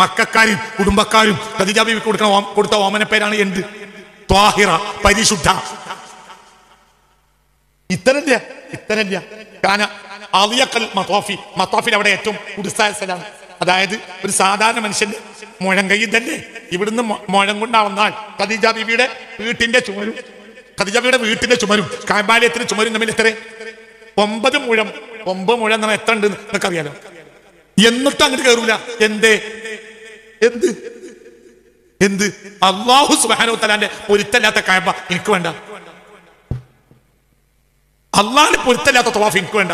മക്കാരും കുടുംബക്കാരും ഖദീജ ബീവിക്ക് കൊടുക്കുന്ന ഓം- കൊടുത്ത ഓമന പേരാണ് എന്ത്? ത്വാഹിറ പരിശുദ്ധ. ഇത്തരല്ല ഇത്തരല്ല കാന അലിയക്കൽ മത്തോഫി മത്തോഫിൽ അവിടെ ഏറ്റവും കുടിസ്ഥായ സ്ഥലമാണ്. അതായത് ഒരു സാധാരണ മനുഷ്യന്റെ മുഴം കൈ തന്നെ ഇവിടുന്ന് മുഴം കൊണ്ടാവുന്നാൽ ഖദീജ ബീവിയുടെ വീട്ടിന്റെ ചുമരും ഖദീജ ബീവിയുടെ വീട്ടിന്റെ ചുമരും കാബാലയത്തിന്റെ ചുമരും തമ്മിൽ എത്ര ഒമ്പത് മുഴം ഒമ്പത് മുഴം പറഞ്ഞാൽ എത്ര ഉണ്ട് എന്നൊക്കെ അറിയാലോ എന്നിട്ട് അങ്ങോട്ട് കയറൂല എന്തേ? എന്ത്? എന്ത്? അള്ളാഹു സുബാനോ തലാന്റെ പൊരുത്തല്ലാത്ത കഴമ്പ എനിക്ക് വേണ്ട. അള്ളാഹിന് പൊരുത്തല്ലാത്ത തവാഫ് എനിക്ക് വേണ്ട.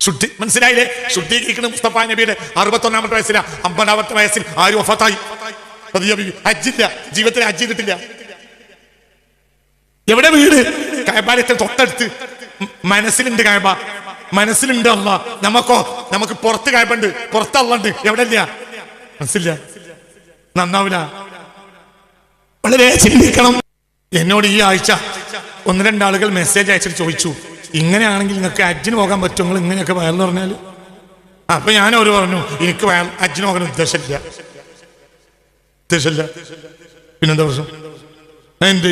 ശുദ്ധി മനസ്സിലായില്ലേ? ശുദ്ധീകരിക്കുന്ന മുസ്തഫ നബിയുടെ അറുപത്തൊന്നാമത്തെ വയസ്സില അമ്പതാമത്തെ വയസ്സിൽ ആരും ഒഫത്തായി അജ്ജില്ല ജീവിതത്തിൽ ഹജ്ജ് ചെയ്തിട്ടില്ല എവിടെ വീട്? കയബാലയത്തിൽ തൊട്ടടുത്ത്. മനസ്സിലുണ്ട് കയബ മനസ്സിലുണ്ട് അല്ല നമുക്കോ നമുക്ക് പുറത്ത് കയബുണ്ട് പുറത്ത് അള്ളുണ്ട് എവിടെ ഇല്ല മനസ്സില്ല. നന്നാവില്ല വളരെ ചിന്തിക്കണം. എന്നോട് ഈ ആഴ്ച ഒന്ന് രണ്ടാളുകൾ മെസ്സേജ് അയച്ചിട്ട് ചോദിച്ചു ഇങ്ങനെയാണെങ്കിൽ നിങ്ങൾക്ക് അജ്ജിന് പോകാൻ പറ്റും നിങ്ങൾ ഇങ്ങനെയൊക്കെ വയറെന്ന് പറഞ്ഞാൽ അപ്പൊ ഞാൻ ഒരു പറഞ്ഞു എനിക്ക് വയർ അജ്ജിന് പോകാൻ ഉദ്ദേശമില്ല. ഉദ്ദേശമില്ല. പിന്നെന്താ പ്രശ്നം? എന്ത്?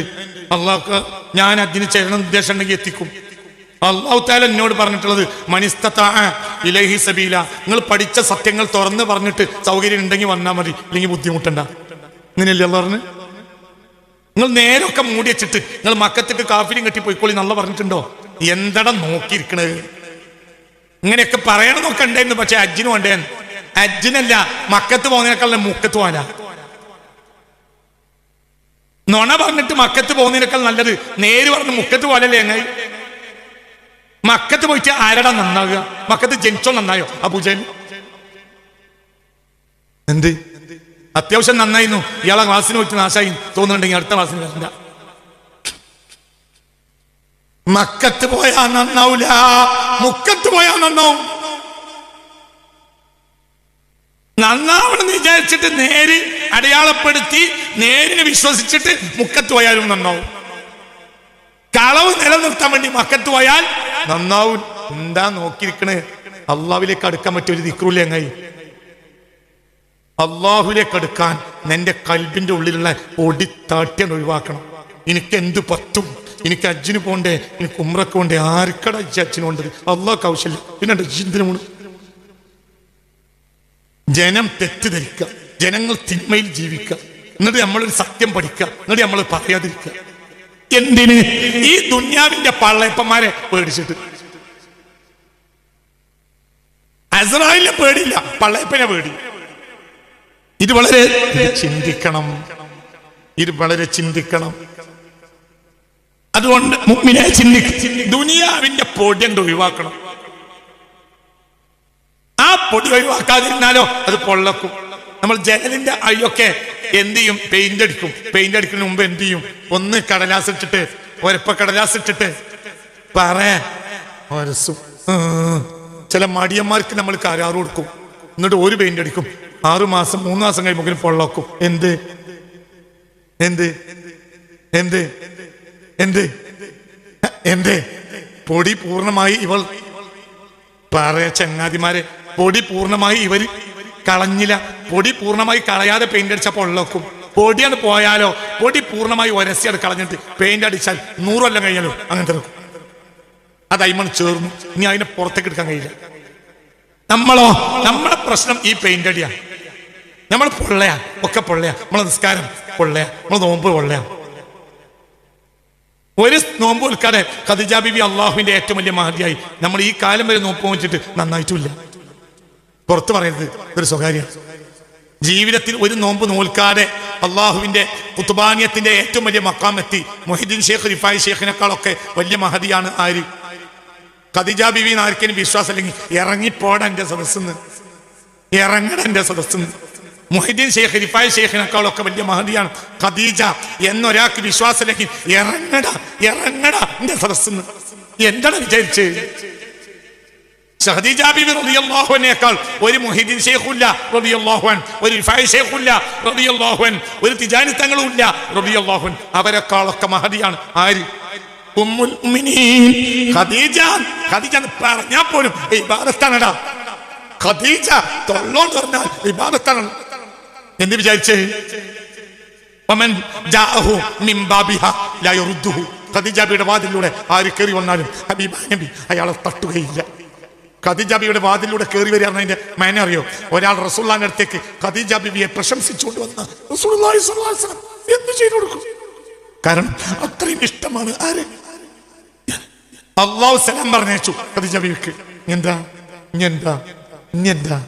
അള്ളാഹ് ഞാൻ അജ്ജിന് ചേരണം ഉദ്ദേശം ഉണ്ടെങ്കിൽ എത്തിക്കും. അള്ളാഹു താല എന്നോട് പറഞ്ഞിട്ടുള്ളത് മനിസ്തത്ത ഇലഹി സബീല നിങ്ങൾ പഠിച്ച സത്യങ്ങൾ തുറന്ന് പറഞ്ഞിട്ട് സൗകര്യം ഉണ്ടെങ്കിൽ വന്നാൽ മതി. ഇല്ലെങ്കിൽ ബുദ്ധിമുട്ടണ്ട. ഇങ്ങനെയല്ലേ അല്ല പറഞ്ഞ്? നിങ്ങൾ നേരൊക്കെ മൂടി വെച്ചിട്ട് നിങ്ങൾ മക്കത്തേക്ക് കാഫിലും കെട്ടി പോയിക്കോളി നല്ല പറഞ്ഞിട്ടുണ്ടോ? എന്തടം നോക്കിയിരിക്കണത്? ഇങ്ങനെയൊക്കെ പറയണമെന്നൊക്കെ ഉണ്ടായിരുന്നു പക്ഷെ അജ്ജിന് വേണ്ടേ അജ്ജിനല്ല മക്കത്ത് പോകുന്നതിനേക്കാൾ മുക്കത്ത് പോകാനാ. നുണ പറഞ്ഞിട്ട് മക്കത്ത് പോകുന്നതിനേക്കാൾ നല്ലത് നേര് പറഞ്ഞ് മുക്കത്ത് പോലല്ലേ എങ്ങനെ മക്കത്ത് പോയിട്ട് ആരടാ നന്നാകുക മക്കത്ത് ജനിച്ചോ നന്നായോ? അബൂജയിൽ എന്ത്? അത്യാവശ്യം നന്നായിരുന്നു. ഇയാളെ ക്ലാസ്സിന് പോയിട്ട് നാശായി തോന്നുന്നുണ്ടെങ്കിൽ അടുത്ത ക്ലാസ്സിന് വരണ്ട. മക്കത്ത് പോയാ നന്നാവൂല. മുക്കത്ത് പോയാ നന്നാവും. നന്നാവണമെന്ന് വിചാരിച്ചിട്ട് നേര് അടയാളപ്പെടുത്തി നേരിനെ വിശ്വസിച്ചിട്ട് മുക്കത്ത് പോയാലും നന്നാവും. കളവ് നിലനിർത്താൻ വേണ്ടി മക്കത്ത് പോയാൽ നന്നാവും. എന്താ നോക്കിയിരിക്കണേ? അള്ളാവിലേക്ക് അടുക്കാൻ പറ്റൊരു ഒരു അങ്ങായി അള്ളാഹുലേക്ക് അടുക്കാൻ നിന്റെ കൽബിന്റെ ഉള്ളിലുള്ള പൊടി താട്ടിയാണ് ഒഴിവാക്കണം. എനിക്ക് എന്ത് പറ്റും? എനിക്ക് അജ്ജിന് പോണ്ടേ? എനിക്ക് ഉമ്രക്ക് പോണ്ടേ? ആർക്കട അജ്ജ് അച്ഛന് പോണ്ടത്? അള്ളാഹ് കൗശല്യം പിന്നെ അജ്ജിന് ജനം തെറ്റിദ്ധരിക്കുക. ജനങ്ങൾ തിന്മയിൽ ജീവിക്കുക. എന്നിട്ട് നമ്മളൊരു സത്യം പഠിക്കുക. എന്നിട്ട് നമ്മൾ പറയാതിരിക്കുക. എന്തിന്? ഈ ദുന്യാവിന്റെ പള്ളയപ്പന്മാരെ പേടിച്ചിട്ട്. അസറായിലെ പേടിയില്ല പള്ളയപ്പനെ പേടി. ഇത് വളരെ ചിന്തിക്കണം. ഇത് വളരെ ചിന്തിക്കണം. അതുകൊണ്ട് മുമ്പിനെ ചിന്തി ദുനിയാവിന്റെ പൊടി എന്ത് ഒഴിവാക്കണം. ആ പൊടി ഒഴിവാക്കാതിരുന്നാലോ അത് പൊള്ളക്കും. നമ്മൾ ജനലിന്റെ അയ്യൊക്കെ എന്ത് ചെയ്യും? പെയിന്റ് അടിക്കും. പെയിന്റ് അടിക്കുന്നതിന് മുമ്പ് എന്ത് ചെയ്യും? ഒന്ന് കടലാസ് ഇട്ടിട്ട് ഒരപ്പ കടലാസ് ഇട്ടിട്ട് പറയാ ഒരസും ചില മടിയന്മാർക്ക് നമ്മൾ കരാറ് കൊടുക്കും. എന്നിട്ട് ഒരു പെയിന്റ് അടിക്കും. ആറു മാസം മൂന്ന് മാസം കഴിയുമ്പോൾ പൊള്ളക്കും. എന്ത്? എന്ത്? എന്ത്? എന്ത്? എന്ത്? പൊടി പൂർണമായി ഇവൾ പറയാ ചങ്ങാതിമാരെ. പൊടി പൂർണമായി ഇവർ കളഞ്ഞില്ല. പൊടി പൂർണമായി കളയാതെ പെയിന്റ് അടിച്ച പൊള്ളക്കും പൊടിയാണ് പോയാലോ? പൊടി പൂർണമായി ഒരസിയാണ് കളഞ്ഞിട്ട് പെയിന്റ് അടിച്ചാൽ നൂറൊല്ലം കഴിഞ്ഞാലോ? അങ്ങനത്തെ നിൽക്കും അത് അയ്മൺ ചേർന്നു. ഇനി അതിനെ പുറത്തേക്ക് എടുക്കാൻ കഴിയില്ല. നമ്മളോ? നമ്മളെ പ്രശ്നം ഈ പെയിന്റ് അടിയാണ് നമ്മൾ പൊള്ളയാ. ഒക്കെ പൊള്ളയാ. നമ്മളെ നിസ്കാരം പൊള്ളയാ. നമ്മളെ നോമ്പ് പൊള്ളയാ. ഒരു നോമ്പ് വിൽക്കാതെ ഖദിജ ബിബി അള്ളാഹുവിന്റെ ഏറ്റവും വലിയ മഹതിയായി. നമ്മൾ ഈ കാലം വരെ നോമ്പ് വെച്ചിട്ട് നന്നായിട്ടില്ല. പുറത്ത് പറയരുത്. ഒരു സ്വകാര്യ. ജീവിതത്തിൽ ഒരു നോമ്പ് നോൽക്കാതെ അള്ളാഹുവിന്റെ കുത്തുബാനിയത്തിന്റെ ഏറ്റവും വലിയ മക്കാമെത്തി മൊഹിദ്ദീൻ ഷേഖ് റിഫായി ഷേഖിനേക്കാളൊക്കെ വലിയ മഹതിയാണ് ആര്? ഖദിജ ബിബി ആർക്കും വിശ്വാസം അല്ലെങ്കിൽ ഇറങ്ങിപ്പോടാ എന്റെ സദസ്സിന്ന്. ഇറങ്ങട എന്റെ സദസ്സിന്ന്. മൊഹിദ്ദീൻ ഷേഖ് റിഫായ് ഷേഖിനേക്കാളൊക്കെ വലിയ മഹതിയാണ് ഖദീജ എന്നൊരാൾക്ക് വിശ്വാസമില്ലെങ്കിൽ ഇറങ്ങട ഇറങ്ങട എന്റെ സദസ്സിന്ന്. എന്താണ് വിചാരിച്ച്? ഖദീജ ബിബി റളിയല്ലാഹുവിനേക്കാൾ ഒരു മുഹിദ്ദീൻ ഒരു ഒരു തിജാനി തങ്ങളുമില്ല അവരെക്കാളൊക്കെ മഹതിയാണ് ആര്? ഉമ്മുൽ ഖദീജ ഖദീജ പോലും ഇബാദത്താണടാ. ഖദീജ തൊള്ളോ പറഞ്ഞാൽ വിവാദത്താണ് എന്ത് വിചാരിച്ചേ? ജാഅഹു ലാ ഖദീജാബിയുടെ വാതിലൂടെ ആര് കയറി വന്നാലും അയാളെ തട്ടുകയില്ല. ഖദീജ ബിയുടെ വാതിലൂടെ കയറി വരികയാണ് അതിന്റെ മേനെ അറിയോ? ഒരാൾ റസൂള്ളാന്റെ അടുത്തേക്ക് ഖദീജ ബിബിയെ പ്രശംസിച്ചുകൊണ്ട് വന്ന എന്ത് ചെയ്തു കൊടുക്കും? കാരണം അത്രയും ഇഷ്ടമാണ് ആര്? അള്ളാഹു സലാം പറഞ്ഞേച്ചു ഖദീജ ബിബിക്ക് എന്താ? എന്താ? എന്താ?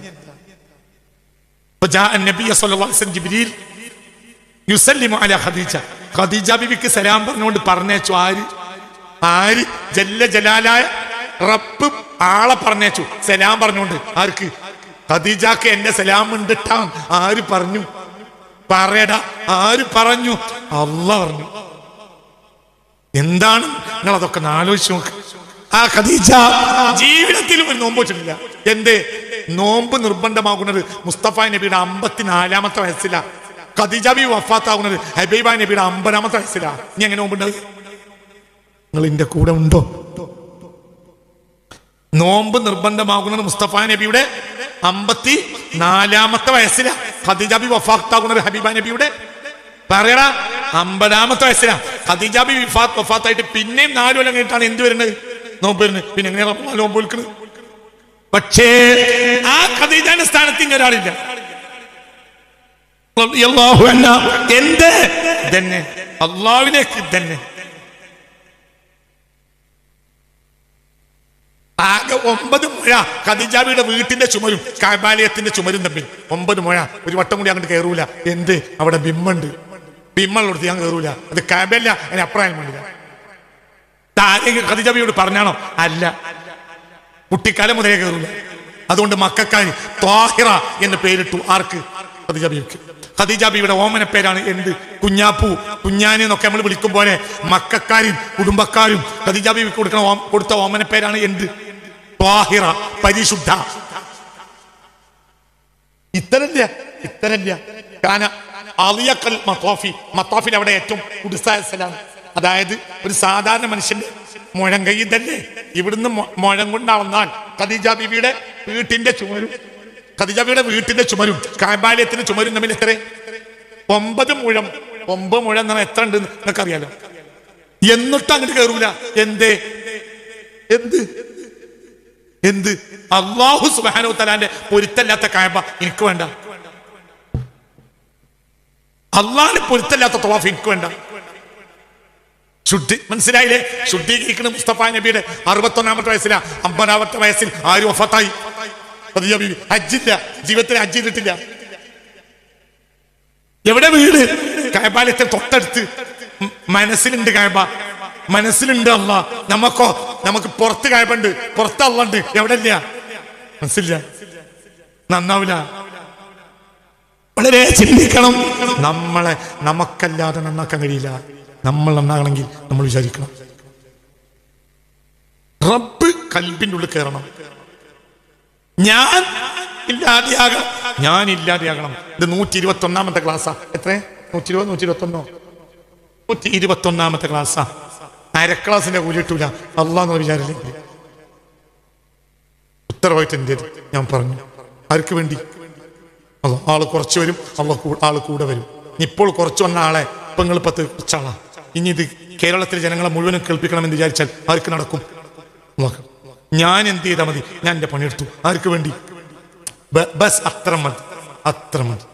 ഖദീജ. ബിബിക്ക് സലാം പറഞ്ഞുകൊണ്ട് പറഞ്ഞു ആര്? ആര്? ജല്ല ജലാലായ റബ്ബ് ആളെ പറഞ്ഞേച്ചു. സലാം പറഞ്ഞുകൊണ്ട് ആർക്ക്? ഖദീജക്ക് എന്റെ സലാം ഉണ്ടിട്ടാ. ആര് പറഞ്ഞു? പറയടാ. ആര് പറഞ്ഞു? അല്ല പറഞ്ഞു. എന്താണ്? നിങ്ങൾ അതൊക്കെ ആലോചിച്ച് നോക്ക്. ആ ഖദീജ ജീവിതത്തിലും ഒരു നോമ്പ് വെച്ചിട്ടില്ല. എന്തേ? നോമ്പ് നിർബന്ധമാകുന്നത് മുസ്തഫ നബിയുടെ അമ്പത്തിനാലാമത്തെ വയസ്സിലാ. ഖദീജ ബി വഫാത്താകുന്നത് ഹബീബ നബിയുടെ അമ്പതാമത്തെ വയസ്സിലാ. നീ എങ്ങനെ നോമ്പുണ്ട് നിങ്ങൾ എന്റെ കൂടെ ഉണ്ടോ? നോമ്പ് നിർബന്ധമാകുന്നത് മുസ്തഫ നബിയുടെ അമ്പത്തി നാലാമത്തെ വയസ്സിലാ. ഖദീജ ബി വഫാത്താകുന്നത് ഹബീബ നബിയുടെ. പറയടാ അമ്പതാമത്തെ വയസ്സിലാ. ഖദീജ ബി വിഫാത്ത് വഫാത്തായിട്ട് പിന്നെയും നാലു കൊല്ലം കഴിഞ്ഞിട്ടാണ് എന്ത് വരുന്നത്? നോമ്പ് വരുന്നത്. പിന്നെ എങ്ങനെയാണ് നോമ്പ് വിൽക്കുന്നത്? പക്ഷേ ആ ഖദീജാന്റെ സ്ഥാനത്ത് ഇനി ഒരാളില്ല. എന്ത്? തന്നെ അള്ളാവിലേക്ക് തന്നെ ആകെ ഒമ്പത് മുഴ ഖദിജാബിയുടെ വീട്ടിന്റെ ചുമരും കാബാലയത്തിന്റെ ചുമരും തമ്മിൽ. ഒമ്പത് മുഴ. ഒരു വട്ടം കൂടി അങ്ങോട്ട് കയറൂല. എന്ത്? അവിടെ ബിമ്മുണ്ട്. ബിമ്മുള്ളടത്ത് ഞാൻ കയറൂല. അത് കാബല്ല അതിന് അപ്രായം വേണ്ടില്ല. ആരെങ്കിലും ഖദിജാബിയോട് പറഞ്ഞാണോ? അല്ല. കുട്ടിക്കാലം മുതലേ കയറൂല. അതുകൊണ്ട് മക്കാര് ത്വാഹിറ എന്ന് പേരിട്ടു. ആർക്ക്? ഖദിജാബിക്ക് ഖദീജാബിയുടെ ഓമന പേരാണ് എന്ത്? കുഞ്ഞാപ്പു. കുഞ്ഞാനി എന്നൊക്കെ നമ്മൾ വിളിക്കും പോലെ മക്കാരും കുടുംബക്കാരും ഖദീജാബിക്ക് കൊടുക്കണ കൊടുത്ത ഓമന പേരാണ് എന്ത്? ത്വാഹിറ പരിശുദ്ധ. ഇത്തരല്ല ഇത്തരല്ല കാന അലിയക്കൽ മത്തോഫി മത്തോഫിൽ അവിടെ ഏറ്റവും കുടുസായ സ്ഥലമാണ്. അതായത് ഒരു സാധാരണ മനുഷ്യന്റെ മുഴം കൈ ഇവിടുന്ന് മുഴം കൊണ്ടാവുന്നാൽ ഖദീജ ബിബിയുടെ വീട്ടിന്റെ ചുമരും ഖദീജ ബിയുടെ വീട്ടിന്റെ ചുമരും കാബാലയത്തിന്റെ ചുമരും തമ്മിൽ എത്ര ഒമ്പത് മുഴം ഒമ്പത് മുഴം എന്ന് എത്ര ഉണ്ട് നിങ്ങൾക്ക് അറിയാലോ എന്നിട്ട് അങ്ങോട്ട് കയറൂല എന്തേ? എന്ത്? എന്ത്? അള്ളാഹു സുബാനോ തലാന്റെ പൊരുത്തല്ലാത്ത കായബ എനിക്ക് വേണ്ട. അള്ളാഹിന് പൊരുത്തല്ലാത്ത തവാഫ് എനിക്ക് വേണ്ട. ശുദ്ധി മനസ്സിലായില്ലേ? ശുദ്ധീകരിക്കുന്ന മുസ്തഫ നബിയുടെ അറുപത്തൊന്നാമത്തെ വയസ്സില. അമ്പതാമത്തെ വയസ്സിൽ ആരും ഒഫത്തായി അജ്ജില്ല ജീവിതത്തിൽ ഹജ്ജ് ചെയ്തിട്ടില്ല. എവിടെ വീട്? കായബാലയത്തെ തൊട്ടടുത്ത്. മനസ്സിലുണ്ട് കായബ. മനസ്സിലുണ്ട് അല്ല നമുക്കോ നമുക്ക് പുറത്ത് കായപ്പുണ്ട് പുറത്ത് അള്ളുണ്ട്. എവിടെ ഇല്ല മനസ്സില്ല. നന്നാവില്ല. വളരെ ചിന്തിക്കണം. നമ്മളെ നമുക്കല്ലാതെ നന്നാക്കാൻ കഴിയില്ല. നമ്മൾ നന്നാകണമെങ്കിൽ നമ്മൾ വിചാരിക്കണം. റബ്ബ് കൽബിന്റെ ഉള്ളിൽ കയറണം. ഞാൻ ഇല്ലാതെയാകണം. ഞാൻ ഇല്ലാതെയാകണം. ഇത് നൂറ്റി ഇരുപത്തി ഒന്നാമത്തെ ക്ലാസ്സാ. എത്ര നൂറ്റി ഇരുപത് നൂറ്റി ഇരുപത്തി ഒന്നോ നൂറ്റി ഇരുപത്തി ഒന്നാമത്തെ ക്ലാസ്സാ. അര ക്ലാസിന്റെ കൂലിട്ടൂല. അള്ളാന്ന് വിചാരില്ലെങ്കിൽ ഉത്തരവായിട്ട് എന്റേത്? ഞാൻ പറഞ്ഞു. ആർക്ക് വേണ്ടി? ആൾ കുറച്ച് വരും അള്ള ആൾ കൂടെ വരും. ഇപ്പോൾ കുറച്ച് വന്ന ആളെ ഇപ്പൊ നിങ്ങൾ പത്ത് കുറച്ചാളാ. ഇനി ഇത് കേരളത്തിലെ ജനങ്ങളെ മുഴുവനും കേൾപ്പിക്കണമെന്ന് വിചാരിച്ചാൽ ആർക്ക് നടക്കും. ഞാൻ എന്ത് ചെയ്താൽ മതി? ഞാൻ എന്റെ പണിയെടുത്തു ആർക്ക് വേണ്ടി? ബസ് അത്ര മതി. അത്ര മതി.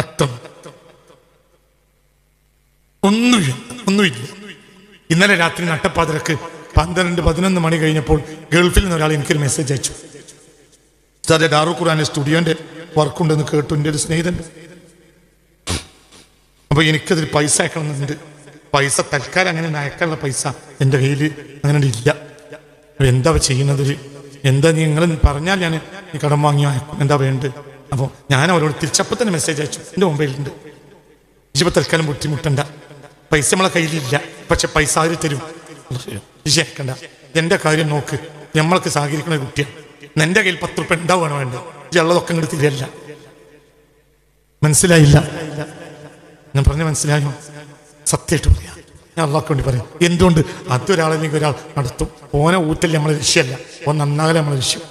അത്ര മതി. ഒന്നുമില്ല ഒന്നുമില്ല. ഇന്നലെ രാത്രി നട്ടപ്പാതിരക്ക് പന്ത്രണ്ട് പതിനൊന്ന് മണി കഴിഞ്ഞപ്പോൾ ഗൾഫിൽ നിന്ന് ഒരാൾ എനിക്കൊരു മെസ്സേജ് അയച്ചു. സാറേ ഡാറു ഖുറാന്റെ സ്റ്റുഡിയോന്റെ വർക്കുണ്ടെന്ന് കേട്ടു എന്റെ ഒരു സ്നേഹിതൻ. അപ്പൊ എനിക്കതിൽ പൈസ അയക്കണമെന്നുണ്ട്. പൈസ തൽക്കാലം അങ്ങനെ അയക്കാനുള്ള പൈസ എന്റെ കയ്യിൽ അങ്ങനെ ഇല്ല. എന്താ ചെയ്യുന്നത്? എന്താ നീ നിങ്ങൾ പറഞ്ഞാൽ ഞാൻ ഈ കടം വാങ്ങി അയക്കും. എന്താ വേണ്ടത്? അപ്പോൾ ഞാൻ അവരോട് തിരിച്ചപ്പോൾ തന്നെ മെസ്സേജ് അയച്ചു. എന്റെ മൊബൈലുണ്ട് ഇപ്പോൾ തൽക്കാലം ബുദ്ധിമുട്ടണ്ട. പൈസ നമ്മളെ കയ്യിലില്ല. പക്ഷെ പൈസ ആര് തരും. വിചാരിക്കണ്ട എന്റെ കാര്യം നോക്ക്. നമ്മൾക്ക് സഹകരിക്കുന്ന കുട്ടിയാണ് നിന്റെ കയ്യിൽ പത്ത് റുപ്യ ഉണ്ടാവുകയാണ് വേണ്ടത് ഉള്ളതൊക്കെ ഇങ്ങോട്ട് തിരിയല്ല മനസ്സിലായില്ല? ഞാൻ പറഞ്ഞ മനസ്സിലായോ? സത്യമായിട്ട് പറയാം. ഞാൻ അള്ളാഹ്ക്ക് വേണ്ടി പറയാം. എന്തുകൊണ്ട്? അതൊരാളല്ലെങ്കിൽ ഒരാൾ നടത്തും. ഓനെ ഊറ്റൽ നമ്മളെ ലക്ഷ്യമല്ല ഓൻ നന്നാകല നമ്മളെ ലക്ഷ്യം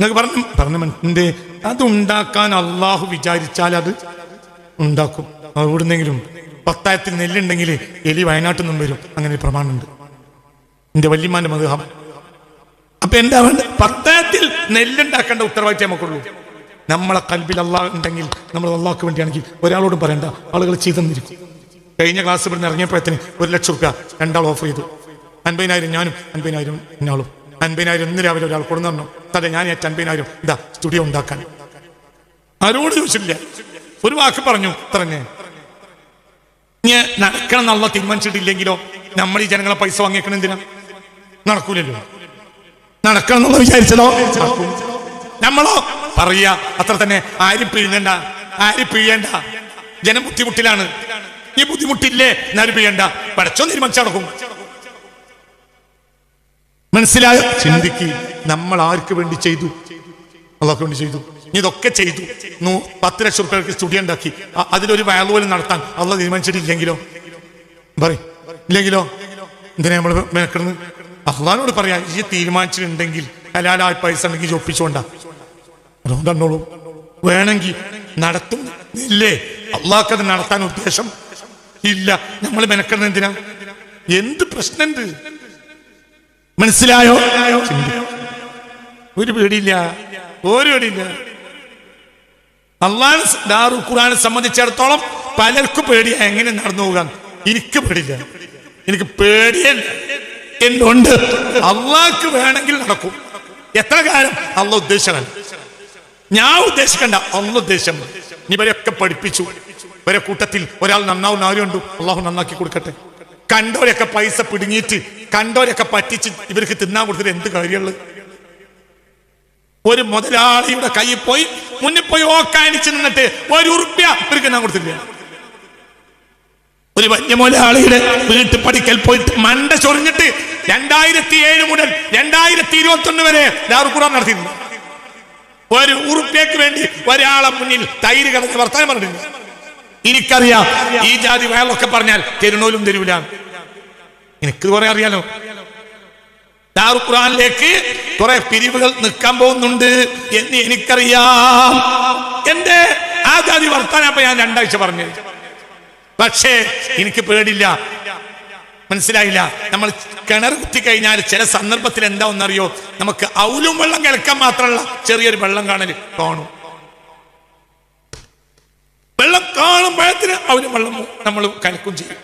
നിങ്ങൾക്ക് പറഞ്ഞു പറഞ്ഞു മനസ്സിന്റെ അത് ഉണ്ടാക്കാൻ അള്ളാഹു വിചാരിച്ചാൽ അത് ഉണ്ടാക്കും. എവിടുന്നെങ്കിലും പത്തായത്തിൽ നെല്ലുണ്ടെങ്കിൽ എലി വയനാട്ടിൽ നിന്നും വരും. അങ്ങനെ പ്രമാണമുണ്ട്. എന്റെ വല്യമാന്റെ മധുഹം അപ്പൊ എന്താ വേണ്ടത് പത്തായത്തിൽ നെല്ലുണ്ടാക്കേണ്ട ഉത്തരവാദിത്തം നമുക്കുള്ളൂ. നമ്മളെ കൽബിൽ അള്ളാഹ് ഉണ്ടെങ്കിൽ നമ്മൾ അള്ളാഹ്ക്ക് വേണ്ടിയാണെങ്കിൽ ഒരാളോടും പറയണ്ട. ആളുകൾ ചെയ്തെന്നിരിക്കും കഴിഞ്ഞ ക്ലാസ് ഇവിടുന്ന് ഇറങ്ങിയപ്പോഴത്തേന് ഒരു ലക്ഷം റുപ്യ രണ്ടാൾ ഓഫർ ചെയ്തു. അൻപതിനായിരം ഞാനും അൻപതിനായിരം ഇന്നാളും. അൻപതിനായിരം ഇന്ന് രാവിലെ ഒരാൾ കൊടുന്നു തന്നു. തല ഞാൻ ഏറ്റ അൻപതിനായിരം ഇതാ സ്റ്റുഡിയോ ഉണ്ടാക്കാൻ. ആരോട് ചോദിച്ചില്ല ഒരു വാക്ക് പറഞ്ഞു ഇനി നടക്കണം എന്നുള്ള തീരുമാനിച്ചിട്ടില്ലെങ്കിലോ നമ്മൾ ഈ ജനങ്ങളെ പൈസ വാങ്ങിക്കണം എന്തിനാ? നടക്കൂലല്ലോ. നടക്കണം എന്നുള്ള വിചാരിച്ചതോ? നമ്മളോ? പറയാ അത്ര തന്നെ ആരും പിഴിയണ്ട ആരും പിഴിയണ്ട. ജനം ബുദ്ധിമുട്ടിലാണ്. ഈ ബുദ്ധിമുട്ടില്ലേ? എന്നാലും പിഴിയണ്ട. പടച്ചോ തീരുമാനിച്ചു നടക്കും. മനസ്സിലായോ? ചിന്തിക്ക്. നമ്മൾ ആർക്ക് വേണ്ടി ചെയ്തു? അള്ളാഹ്ക്ക് വേണ്ടി ചെയ്തു. ഇതൊക്കെ ചെയ്തു. പത്ത് ലക്ഷം റുപ്യക്ക് സ്റ്റുഡിയോ ഉണ്ടാക്കി. അതിലൊരു വയൽ പോലും നടത്താൻ അള്ള തീരുമാനിച്ചിട്ടില്ലെങ്കിലോ? പറയും. ഇല്ലെങ്കിലോ? എന്തിനാ നമ്മൾ മെനക്കിടുന്നത്? അള്ളഹാനോട് പറയാ ഈ തീരുമാനിച്ചിട്ടുണ്ടെങ്കിൽ ഹലാലായ പൈസ ഉണ്ടെങ്കിൽ ഇജ്ജ് ഒപ്പിച്ചോണ്ടാ അതുകൊണ്ട് വേണമെങ്കിൽ നടത്തും ഇല്ലേ അള്ളാഹ്ക്കത് നടത്താൻ ഉദ്ദേശം ഇല്ല. നമ്മൾ മെനക്കണം എന്തിനാ? എന്ത് പ്രശ്നമുണ്ട് മനസ്സിലായോ? ഒരു പേടിയില്ല. ഒരു പേടിയില്ല. അള്ളാഹ് ദാറു സംബന്ധിച്ചിടത്തോളം പലർക്കും പേടിയാ എങ്ങനെ നടന്നു പോകാൻ. എനിക്ക് പേടിയില്ല. എനിക്ക് പേടിയല്ല എന്നുണ്ട് അള്ളാഹ്ക്ക് വേണമെങ്കിൽ നടക്കും. എത്ര കാലം? അള്ള ഉദ്ദേശിക്കണം ഞാൻ ഉദ്ദേശിക്കണ്ട. അള്ള ഉദ്ദേശം. ഇവരെയൊക്കെ പഠിപ്പിച്ചു. ഇവരെ കൂട്ടത്തിൽ ഒരാൾ നന്നാവുന്ന ആരുണ്ട് അള്ളാഹു നന്നാക്കി കൊടുക്കട്ടെ. കണ്ടവരൊക്കെ പൈസ പിടുങ്ങിയിട്ട് കണ്ടവരൊക്കെ പറ്റിച്ച് ഇവർക്ക് തിന്നാൻ കൊടുത്തിട്ട് എന്ത് കാര്യമുള്ളത്? ഒരു മുതലാളിയുടെ കയ്യിൽ പോയി മുന്നിൽ പോയി ഓക്കാനിച്ച് നിന്നിട്ട് ഒരു ഉറുപ്പ്യ ഇവർക്ക് ഞാൻ കൊടുത്തില്ല ഒരു വന്യമൊലാളിയുടെ വീട്ടിൽ വീട്ടു പഠിക്കൽ പോയിട്ട് മണ്ട ചൊറിഞ്ഞിട്ട് രണ്ടായിരത്തി ഏഴ് മുതൽ രണ്ടായിരത്തി ഇരുപത്തി ഒന്ന് വരെ ദാറുക്കുറാൻ നടത്തിയിരുന്നു ഒരു ഉറുപ്പ്യക്ക് വേണ്ടി ഒരാളെ മുന്നിൽ തൈര് കടന്ന് വർത്താനം പറഞ്ഞിരുന്നു എനിക്കറിയാം ഈ ജാതി വയലൊക്കെ പറഞ്ഞാൽ തെരുണോലും തരൂല എനിക്ക് കുറെ അറിയാലോ? ഖുറാനിലേക്ക് കുറെ പിരിവുകൾ നിൽക്കാൻ പോകുന്നുണ്ട് എന്ന് എനിക്കറിയാം. എന്റെ ആ ജാതി വർത്താനം അപ്പൊ ഞാൻ രണ്ടാഴ്ച പറഞ്ഞു. പക്ഷേ എനിക്ക് പേടില്ല മനസ്സിലായില്ല. നമ്മൾ കിണർ കുത്തി കഴിഞ്ഞാൽ ചില സന്ദർഭത്തിൽ എന്താ ഒന്നറിയോ? നമുക്ക് ഔലും വെള്ളം കിളക്കാൻ മാത്രമല്ല ചെറിയൊരു വെള്ളം കാണൽ കാണും. വെള്ളം കാണുമ്പോഴത്തിന് ഔലും വെള്ളം നമ്മൾ കലക്കും ചെയ്യും.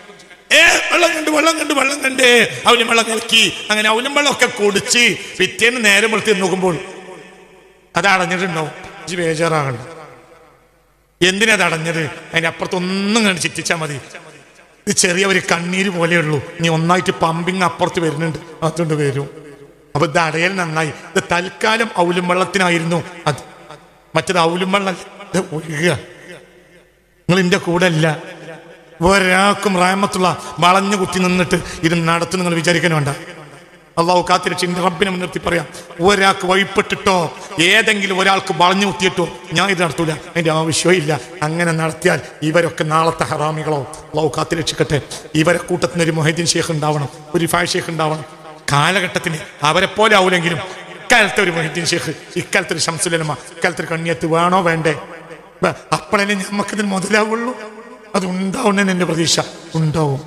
വെള്ളം കണ്ട് വെള്ളം കണ്ട് വെള്ളം കണ്ട്. അവനും വെള്ളം കലക്കി അങ്ങനെ അവനും വെള്ളം ഒക്കെ കുടിച്ച് പിറ്റേന്ന് നേരം വെളുത്തി നോക്കുമ്പോൾ അത് അടഞ്ഞിട്ടുണ്ടാവും ഇജ്ജ് ബേജാറാകണ്ട എന്തിനാ അത് അടഞ്ഞത്? അതിന്റെ അപ്പുറത്തൊന്നും കണ്ട് ചിറ്റിച്ചാൽ മതി. ഇത് ചെറിയ ഒരു കണ്ണീര് പോലെയുള്ളൂ നീ ഒന്നായിട്ട് പമ്പിങ് അപ്പുറത്ത് വരുന്നുണ്ട്. അതുകൊണ്ട് വരും. അപ്പൊ ഇത് അടയൽ നന്നായി. ഇത് തൽക്കാലം ഔലും വെള്ളത്തിനായിരുന്നു. അത് മറ്റത് ഔലും വെള്ളം നിങ്ങൾ എന്റെ കൂടെ അല്ല. ഒരാൾക്കും റാമത്തുള്ള വളഞ്ഞു കുത്തി നിന്നിട്ട് ഇത് നടത്തുന്നു നിങ്ങൾ വിചാരിക്കാൻ വേണ്ട. അള്ളാഹു കാത്തിരക്ഷ. എന്റെ റബ്ബിനെ മുൻനിർത്തി പറയാം. ഒരാൾക്ക് വഴിപ്പെട്ടിട്ടോ ഏതെങ്കിലും ഒരാൾക്ക് വളഞ്ഞു കുത്തിയിട്ടോ ഞാൻ ഇത് നടത്തൂല. അതിന്റെ ആവശ്യമില്ല. അങ്ങനെ നടത്തിയാൽ ഇവരൊക്കെ നാളത്തെ ഹറാമികളോ. അള്ളാഹു കാത്തിരക്ഷിക്കട്ടെ. ഇവരെ കൂട്ടത്തിന് ഒരു മൊഹീദ്ദീൻ ഷേഖ് ഉണ്ടാവണം ഒരു ഫായ് ഷേഖ് ഉണ്ടാവണം. കാലഘട്ടത്തിന് അവരെ പോലെ ആവൂലെങ്കിലും ഇക്കാലത്തെ ഒരു മൊഹീദ്ദീൻ ഷേഖ് ഇക്കാലത്തെ ഒരു ശംസുലമ ഇക്കാലത്തെ ഒരു കണ്ണിയത്ത് വേണോ വേണ്ടേ? അപ്പോഴല്ലേ നമുക്കിതിന് മുതലാവുള്ളൂ. അത് ഉണ്ടാവുന്നതിന് എന്റെ പ്രതീക്ഷ. ഉണ്ടാവും.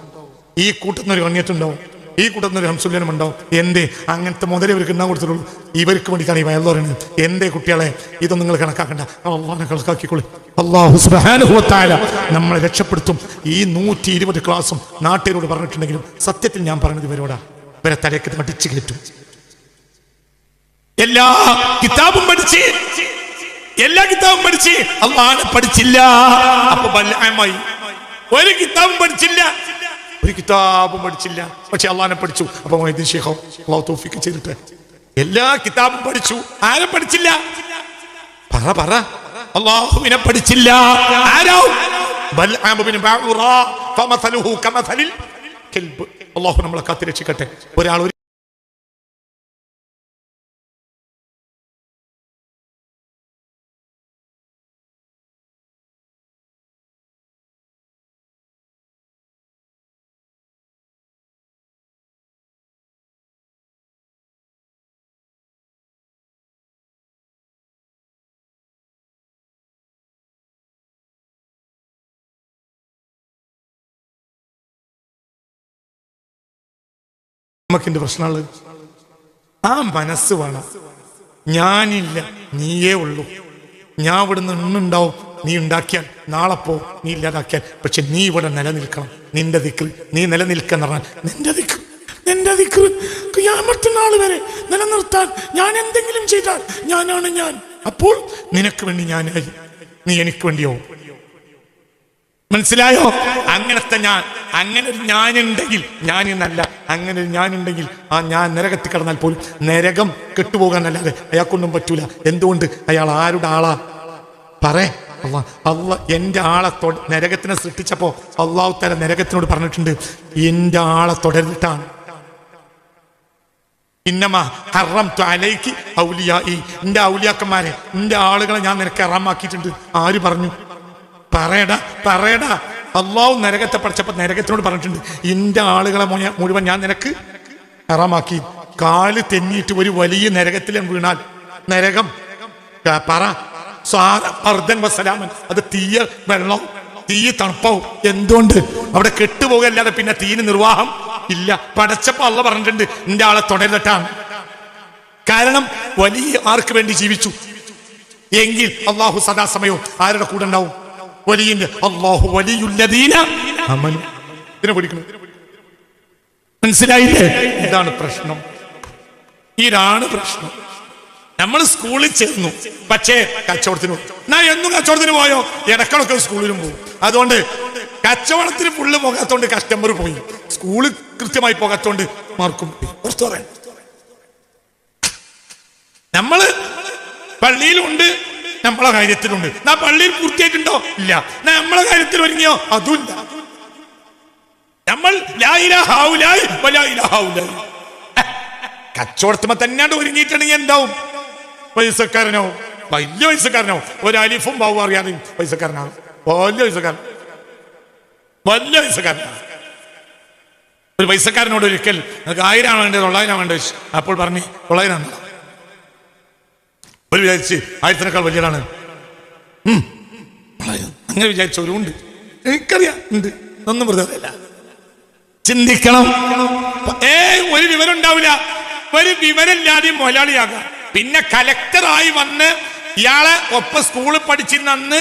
ഈ കൂട്ടത്തിന് ഒരു കണ്ണിയത്തുണ്ടാവും. ഈ കൂട്ടത്തിന് ഒരു ഹംസുല്യനം ഉണ്ടാവും എന്തേ? അങ്ങനത്തെ മുതലേ ഇവർക്ക് ഉണ്ടാ കൊടുത്തിട്ടുള്ളൂ. ഇവർക്ക് വേണ്ടിയിട്ടാണ് ഈ വയൽ പറയുന്നത്. എന്തേ കുട്ടികളെ? ഇതൊന്നും നിങ്ങൾ കണക്കാക്കണ്ട. അള്ളാഹിനെ കണക്കാക്കിക്കൊള്ളി അള്ളാഹു വ നമ്മളെ രക്ഷപ്പെടുത്തും. ഈ നൂറ്റി ഇരുപത് ക്ലാസ്സും നാട്ടുകാരോട് പറഞ്ഞിട്ടുണ്ടെങ്കിലും സത്യത്തിൽ ഞാൻ പറഞ്ഞത് ഇവരോടാ. ഇവരെ തലയ്ക്ക് അടിച്ചു കയറ്റും. എല്ലാ കിതാബും പഠിച്ച് എല്ലാ കിതാബും പഠിച്ച് അള്ളാഹനെ പഠിച്ചില്ല. അപ്പൊ ബലമായി ഒരു കിതാബും പഠിച്ചില്ല. ഒരു കിതാബും പഠിച്ചില്ല. പക്ഷെ അള്ളഹാനെ പഠിച്ചു. അപ്പൊ മൊയ്തീൻ ഷേഖോ അള്ളാഹു തൗഫീഖ് ചെയ്തിട്ട്. എല്ലാ കിതാബും പഠിച്ചു. ആരെ പഠിച്ചില്ല? പറ പറ. അള്ളാഹുവിനെ പഠിച്ചില്ല. ആരോ? അള്ളാഹു നമ്മളെ കാത്തിരക്ഷിക്കട്ടെ. ഒരാൾ ഒരു നമുക്ക് എന്ത് പ്രശ്നമുള്ളത് ആ മനസ്സ് വേണം. ഞാനില്ല നീയേ ഉള്ളൂ. ഞാൻ ഇവിടെ നിന്നുണ്ടാവും. നീ ഉണ്ടാക്കിയാൽ നാളെ പോ. നീ ഇല്ലാതാക്കിയാൽ. പക്ഷെ നീ ഇവിടെ നിലനിൽക്കണം. നിന്റെ ദിക്ർ നീ നിലനിൽക്കുന്ന പറഞ്ഞാൽ നിന്റെ ദിക്ർ നിന്റെ ദിക്ർ ഞാൻ മറ്റന്നാൾ വരെ നിലനിർത്താൻ ഞാൻ എന്തെങ്കിലും ചെയ്താൽ ഞാനാണ് ഞാൻ. അപ്പോൾ നിനക്ക് വേണ്ടി ഞാനായി. നീ എനിക്ക് വേണ്ടിയോ മനസ്സിലായോ? അങ്ങനത്തെ ഞാൻ അങ്ങനെ ഒരു ഞാനുണ്ടെങ്കിൽ ഞാൻ എന്നല്ല അങ്ങനെ ഒരു ഞാനുണ്ടെങ്കിൽ ആ ഞാൻ നരകത്തിൽ കിടന്നാൽ പോലും നരകം കെട്ടുപോകാനല്ലാതെ അയാൾക്കൊന്നും പറ്റൂല. എന്തുകൊണ്ട്? അയാൾ ആരുടെ ആളാ? പറേ. അള്ളാ എന്റെ എന്റെ ആളെ തൊ നരകത്തിനെ സൃഷ്ടിച്ചപ്പോ അള്ളാഹു നരകത്തിനോട് പറഞ്ഞിട്ടുണ്ട് എന്റെ ആളെ തുടരുന്നിട്ടാണ് ഇന്നമ ഹറം അലൈക്ക് ഔലിയായി ഔലിയാക്കന്മാരെ എന്റെ ആളുകളെ ഞാൻ നിനക്ക് ഹറാമാക്കിയിട്ടുണ്ട്. ആര് പറഞ്ഞു? പറയടാ പറയടാ. അള്ളാഹു നരകത്തെ പഠിച്ചപ്പോ നരകത്തിനോട് പറഞ്ഞിട്ടുണ്ട് ഇന്റെ ആളുകളെ മുഴ- മുഴുവൻ ഞാൻ നിനക്ക് ഹറാമാക്കി. കാൽ തെന്നിയിട്ട് ഒരു വലിയ നരകത്തിൽ വീണാൽ നരകം. പറ. അർദ്ധൻ വസലാമൻ അത് തീയ വെള്ളം തീ തണുപ്പവും. എന്തുകൊണ്ട്? അവിടെ കെട്ടുപോകല്ലാതെ പിന്നെ തീന് നിർവാഹം ഇല്ല. പടച്ചപ്പോ അള്ള പറഞ്ഞിട്ടുണ്ട് എന്റെ ആളെ തുടരട്ടാണ് കാരണം വലിയ ആർക്ക് വേണ്ടി ജീവിച്ചു? എങ്കിൽ അള്ളാഹു സദാസമയവും ആരുടെ കൂടെ ഉണ്ടാവും? അമൻ പഠിക്കണം മനസ്സിലായില്ലേ? ഇതാണ് പ്രശ്നം. ഇതാണ് പ്രശ്നം. നമ്മൾ സ്കൂളിൽ ചേർന്നു. പക്ഷേ കച്ചവടത്തിന്. ഞാൻ എന്നും കച്ചവടത്തിന് പോയോ? ഇടക്കളൊക്കെ സ്കൂളിലും പോകും അതുകൊണ്ട് കച്ചവടത്തിന് ഫുള്ള് പോകാത്തോണ്ട് കസ്റ്റമർ പോയി. സ്കൂളിൽ കൃത്യമായി പോകാത്തോണ്ട് മാർക്കും പറയാൻ നമ്മൾ പള്ളിയിലുണ്ട്. നമ്മളെ കാര്യത്തിലുണ്ട്. നാ പള്ളിയിൽ പൂർത്തിയായിട്ടുണ്ടോ? ഇല്ല. നമ്മളെ കാര്യത്തിൽ ഒരുങ്ങിയോ? അതുമില്ല. നമ്മൾ കച്ചവടത്തുമ്പോ തന്നെയാണ് ഒരുങ്ങിയിട്ടുണ്ടെങ്കിൽ എന്താവും? പൈസക്കാരനോ? വലിയ പൈസക്കാരനോ? ഒരു അലിഫും ബാവും അറിയാതെ പൈസക്കാരനാണ്. വലിയ പൈസക്കാരൻ. വലിയ പൈസക്കാരനാണ്. ഒരു പൈസക്കാരനോട് ഒരിക്കൽ നിങ്ങൾക്ക് ആയിരം വേണ്ടത്? തൊള്ളായിരം വേണ്ടത്? അപ്പോൾ പറഞ്ഞു തൊള്ളായിരം ഒരു വിചാരിച്ച് ആയിരത്തിനേക്കാൾ വലിയതാണ്. അങ്ങനെ വിചാരിച്ചവരുണ്ട് എനിക്കറിയാം ഉണ്ട്. ഒന്നും വെറുതെ ചിന്തിക്കണം. ഏ ഒരു വിവരം ഉണ്ടാവില്ല. ഒരു വിവരമില്ലാതെ മുതലാളിയാകാം. പിന്നെ കലക്ടറായി വന്ന് ഇയാളെ ഒപ്പം സ്കൂളിൽ പഠിച്ചിരുന്ന അന്ന്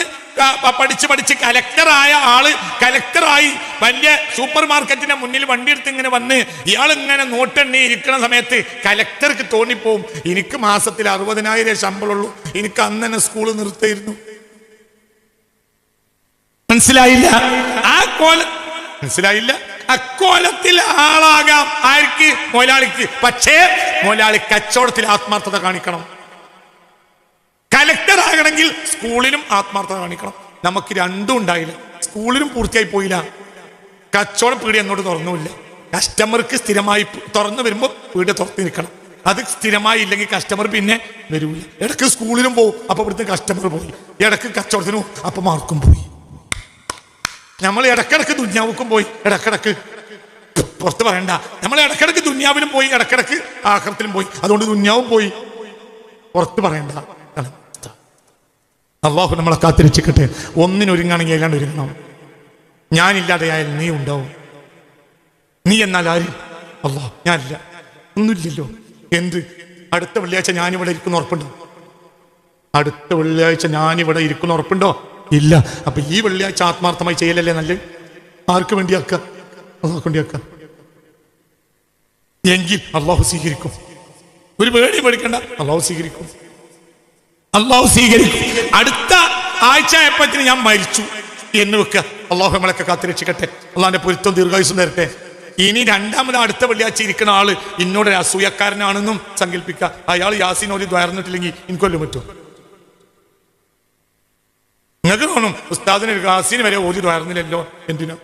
പഠിച്ച് പഠിച്ച് കലക്ടറായ ആൾ കലക്ടറായി വലിയ സൂപ്പർ മാർക്കറ്റിന്റെ മുന്നിൽ വണ്ടി എടുത്ത് ഇങ്ങനെ വന്ന് ഇയാൾ ഇങ്ങനെ നോട്ടെണ്ണി ഇരിക്കുന്ന സമയത്ത് കലക്ടർക്ക് തോന്നിപ്പോവും. എനിക്ക് മാസത്തിൽ അറുപതിനായിരം ശമ്പളമുള്ളൂ. എനിക്ക് അന്ന് തന്നെ സ്കൂൾ നിർത്തിയിരുന്നു. മനസ്സിലായില്ല? ആ കോല മനസ്സിലായില്ല? അക്കോലത്തിൽ ആളാകാം ആർക്ക്? മുതലാളിക്ക് പക്ഷേ മുതലാളി കച്ചവടത്തിൽ ആത്മാർത്ഥത കാണിക്കണം. കലക്ടർ ആകണമെങ്കിൽ സ്കൂളിലും ആത്മാർത്ഥത കാണിക്കണം. നമുക്ക് രണ്ടും ഉണ്ടായില്ല. സ്കൂളിലും പൂർത്തിയായി പോയില്ല. കച്ചവടം പീടി എന്നോട് തുറന്നുമില്ല. കസ്റ്റമർക്ക് സ്ഥിരമായി തുറന്നു വരുമ്പോൾ പീടിയ തുറത്തി നിൽക്കണം. അത് സ്ഥിരമായി ഇല്ലെങ്കിൽ കസ്റ്റമർ പിന്നെ വരൂല. ഇടയ്ക്ക് സ്കൂളിലും പോകും അപ്പൊ ഇവിടുത്തെ കസ്റ്റമർ പോയി. ഇടയ്ക്ക് കച്ചവടത്തിനും അപ്പൊ മാർക്കും പോയി. നമ്മൾ ഇടക്കിടക്ക് ദുന്യാവുക്കും പോയി. ഇടക്കിടക്ക് പുറത്ത് പറയണ്ട. നമ്മൾ ഇടക്കിടക്ക് ദുന്യാവിനും പോയി ഇടക്കിടക്ക് ആഹ്റത്തിലും പോയി. അതുകൊണ്ട് ദുന്യാവും പോയി. പുറത്ത് പറയണ്ട. അള്ളാഹു നമ്മളെ കാത്തിരിച്ചിക്കട്ടെ. ഒന്നിനൊരുങ്ങാണെങ്കിൽ അല്ലാണ്ട് ഒരുങ്ങണം. ഞാനില്ലാതെയായാൽ നീ ഉണ്ടാവും. നീ എന്നാൽ ആര്? അള്ളാഹ് ഞാനില്ല. ഒന്നുമില്ലല്ലോ. എന്ത്? അടുത്ത വെള്ളിയാഴ്ച ഞാനിവിടെ ഇരിക്കുന്ന ഉറപ്പുണ്ടോ? അടുത്ത വെള്ളിയാഴ്ച ഞാനിവിടെ ഇരിക്കുന്ന ഉറപ്പുണ്ടോ? ഇല്ല. അപ്പൊ ഈ വെള്ളിയാഴ്ച ആത്മാർത്ഥമായി ചെയ്യലല്ലേ നല്ല ആർക്ക് വേണ്ടിയാക്ക അള്ളാഹ് വേണ്ടിയാക്ക എങ്കിൽ അള്ളാഹു സ്വീകരിക്കും. ഒരു പേടി പഠിക്കണ്ട അള്ളാഹു സ്വീകരിക്കും. അള്ളാഹു സ്വീകരിക്കും. അടുത്ത ആഴ്ച ആയപ്പത്തിന് ഞാൻ മരിച്ചു. എന്ന് വെക്കുക അള്ളാഹു നമ്മളൊക്കെ കാത്തിരക്ഷിക്കട്ടെ അള്ളാഹിന്റെ പൊരുത്തം ദീർഘായുസം തരട്ടെ ഇനി രണ്ടാമത് അടുത്ത വെള്ളിയാഴ്ച ഇരിക്കുന്ന ആൾ ഇന്നോട് അസൂയക്കാരനാണെന്നും സങ്കല്പിക്കുക. അയാൾ യാസിനോട് ദ്വാരന്നിട്ടില്ലെങ്കിൽ എനിക്കൊല്ലം പറ്റും. നിങ്ങൾക്ക് തോന്നും ഉസ്താദിന് യാസീന് വരെ ഓതി ദ്വാരന്നില്ലല്ലോ എന്തിനാ?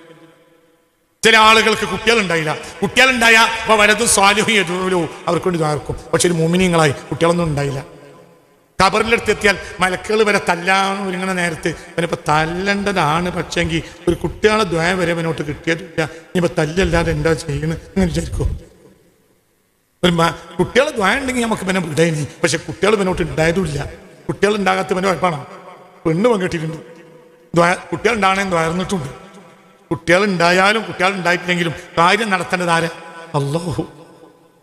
ചില ആളുകൾക്ക് കുട്ടികളുണ്ടായില്ല. കുട്ടികളുണ്ടായ അപ്പൊ വലതും സ്വാലിഹും അവർക്കൊണ്ട് അവർക്ക് വേണ്ടി ദ്വാർക്കും പക്ഷെ ഒരു മോമിനിയങ്ങളായി കുട്ടികളൊന്നും ഉണ്ടായില്ല. കബറിലെടുത്ത് എത്തിയാൽ മലക്കുകൾ വരെ തല്ലാൻ ഒരുങ്ങണ നേരത്ത് ഇവനിപ്പോൾ തല്ലേണ്ടതാണ് പക്ഷേങ്കിൽ ഒരു കുട്ടികളെ ദ്വയം വരെ ഇവനോട്ട് കിട്ടിയിട്ടില്ല ഇനിയിപ്പോൾ തല്ലല്ലാതെ എന്താ ചെയ്യുന്നത് എന്ന് വിചാരിക്കും. ഒരു കുട്ടികളെ ദ്വയം ഉണ്ടെങ്കിൽ നമുക്ക് ഇവനെ വിടേനി. പക്ഷെ കുട്ടികൾ ഇവനോട്ട് ഉണ്ടായതുമില്ല. കുട്ടികൾ ഉണ്ടാകാത്ത പിന്നെ കുഴപ്പമാണ് പെണ്ണ് പങ്കിട്ടിട്ടുണ്ട്. ദ്വയ കുട്ടികൾ ദ്വയർന്നിട്ടുണ്ട് കുട്ടികൾ ഉണ്ടായാലും കുട്ടികൾ ഉണ്ടായിട്ടില്ലെങ്കിലും കാര്യം നടത്തേണ്ടത് ആരെ? അള്ളാഹു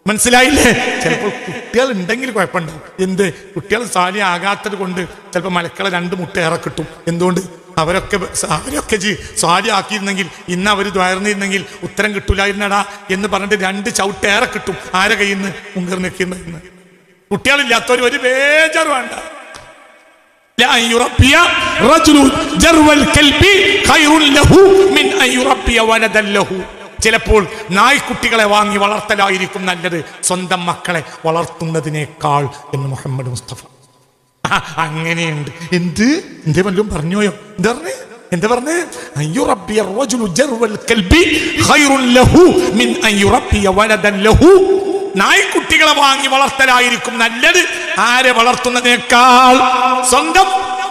മനസ്സിലായില്ലേ? ചിലപ്പോൾ കുട്ടികൾ ഉണ്ടെങ്കിൽ കുഴപ്പമുണ്ടാവും എന്ത്? കുട്ടികൾ സാലി ആകാത്തത് കൊണ്ട് ചിലപ്പോൾ മലക്കളെ രണ്ട് മുട്ട ഏറെ കിട്ടും. എന്തുകൊണ്ട്? അവരൊക്കെ അവരൊക്കെ ജി സ്വാലി ആക്കിയിരുന്നെങ്കിൽ ഇന്ന് അവർ ദ്വയർന്നിരുന്നെങ്കിൽ ഉത്തരം കിട്ടൂലായിരുന്നടാ എന്ന് പറഞ്ഞിട്ട് രണ്ട് ചവിട്ടേറെ കിട്ടും. ആരെ കയ്യിൽ നിന്ന് മുങ്കറിനൊക്കെ കുട്ടികളില്ലാത്തവർ ഒരു വേജർ വേണ്ട. ചിലപ്പോൾ നായ്ക്കുട്ടികളെ വാങ്ങി വളർത്തലായിരിക്കും നല്ലത്. സ്വന്തം മക്കളെ വളർത്തുന്നതിനേക്കാൾ എന്ന് മുഹമ്മദ് മുസ്തഫ. അങ്ങനെയുണ്ട്. എന്ത്? എന്തേ വല്ലതും പറഞ്ഞോയോ? എന്താ പറഞ്ഞേ? എന്താ പറഞ്ഞേ? റജുലു ജർവൽ കൽബി ഖൈറുൻ ലഹു മിൻ അയ്യോ വലദൻ ലഹു. നായ്ക്കുട്ടികളെ വാങ്ങി വളർത്തലായിരിക്കും നല്ലത്. ആരെ വളർത്തുന്നതിനേക്കാൾ? സ്വന്തം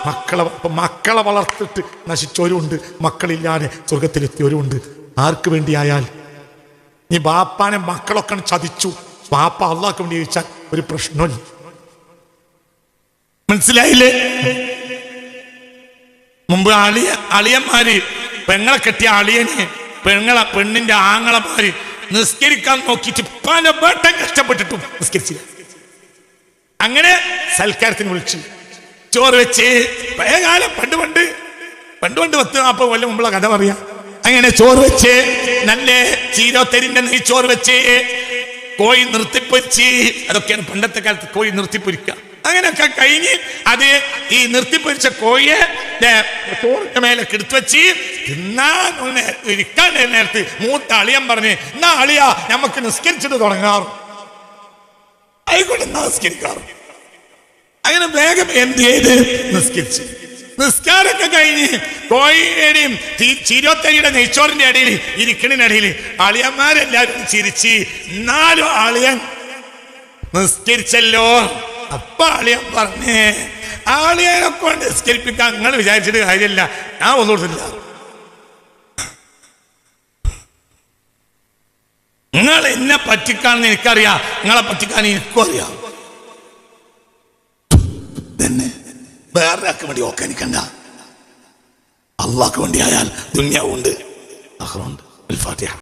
മക്കളെ മക്കളെ വളർത്തിട്ട് നശിച്ചവരുണ്ട്. മക്കളില്ലാതെ സ്വർഗത്തിലെത്തിയവരുണ്ട്. ആർക്ക് വേണ്ടിയായാൽ? നീ ബാപ്പാനെ മക്കളൊക്കെ ചതിച്ചു. ബാപ്പ അള്ളാഹ്ക്ക് വേണ്ടി ചോദിച്ചാൽ ഒരു പ്രശ്നമില്ല. മനസ്സിലായില്ലേ? മുമ്പ് അളിയ അളിയന്മാര് പെങ്ങളെ കെട്ടിയ അളിയന് പെങ്ങളെ പെണ്ണിന്റെ ആങ്ങളമാര് നിസ്കരിക്കാൻ നോക്കിയിട്ട് പല വട്ടം കഷ്ടപ്പെട്ടിട്ടും നിസ്കരിച്ചില്ല. അങ്ങനെ സൽക്കാരത്തിന് വിളിച്ചു. ചോറ് വെച്ച് പഴയകാലം പണ്ട് പണ്ട് പണ്ട് പണ്ട് പത്ത് നാൽപ്പത് കൊല്ലം മുമ്പുള്ള കഥ പറയാം. അങ്ങനെ ചോറ് വെച്ച് നല്ല ചീരോത്തരിന്റെ നെയ്ച്ചോറ് വെച്ച് കോഴി നിർത്തിപ്പൊരിച്ച് അതൊക്കെയാണ് പണ്ടത്തെ കാലത്ത് കോഴി നിർത്തിപ്പൊരിക്കുക അങ്ങനെയൊക്കെ കഴിഞ്ഞ് അത് ഈ നിർത്തിപ്പൊരിച്ച കോഴിയെ ചോറിന്റെ മേലെ എടുത്തു വെച്ച് തിന്നാൻ ഇരിക്കാൻ നേരത്ത് മൂത്ത അളിയൻ പറഞ്ഞ് എന്നാ അളിയ നമുക്ക് നിസ്കരിച്ചിട്ട് തുടങ്ങാറ്. ആയിക്കോട്ടെ നിസ്കരിക്കാറ്. അങ്ങനെ വേഗം എന്ത് ചെയ്ത്? നിസ്കരിച്ചു. നിസ്കാരമൊക്കെ കഴിഞ്ഞ് കോഴിയുടെയും ചിരോത്തരിയുടെ നെയ്ച്ചോറിന്റെ ഇടയിൽ ഇരിക്കണിനിടയിൽ അളിയന്മാരെല്ലാവരും ചിരിച്ച് എന്നാലും അളിയൻ നിസ്കരിച്ചല്ലോ. അപ്പ അളിയൻ പറഞ്ഞേ ആളിയനെ കൊണ്ട് നിസ്കരിപ്പിക്കാൻ നിങ്ങൾ വിചാരിച്ചിട്ട് കാര്യമില്ല. ഞാൻ ഒന്നും കൊടുത്തില്ല നിങ്ങൾ എന്നെ പറ്റിക്കാണെന്ന് എനിക്കറിയാം. നിങ്ങളെ പറ്റിക്കാൻ എനിക്കും അറിയാം. തന്നെ. വേറെ ആൾക്ക് വേണ്ടി. ഓക്കാനിക്കണ്ട അള്ളാഹ്ക്ക് വേണ്ടി ആയാൽ ദുന്യാവുണ്ട്. അഹ്റുണ്ട്. അൽ ഫാത്തിഹ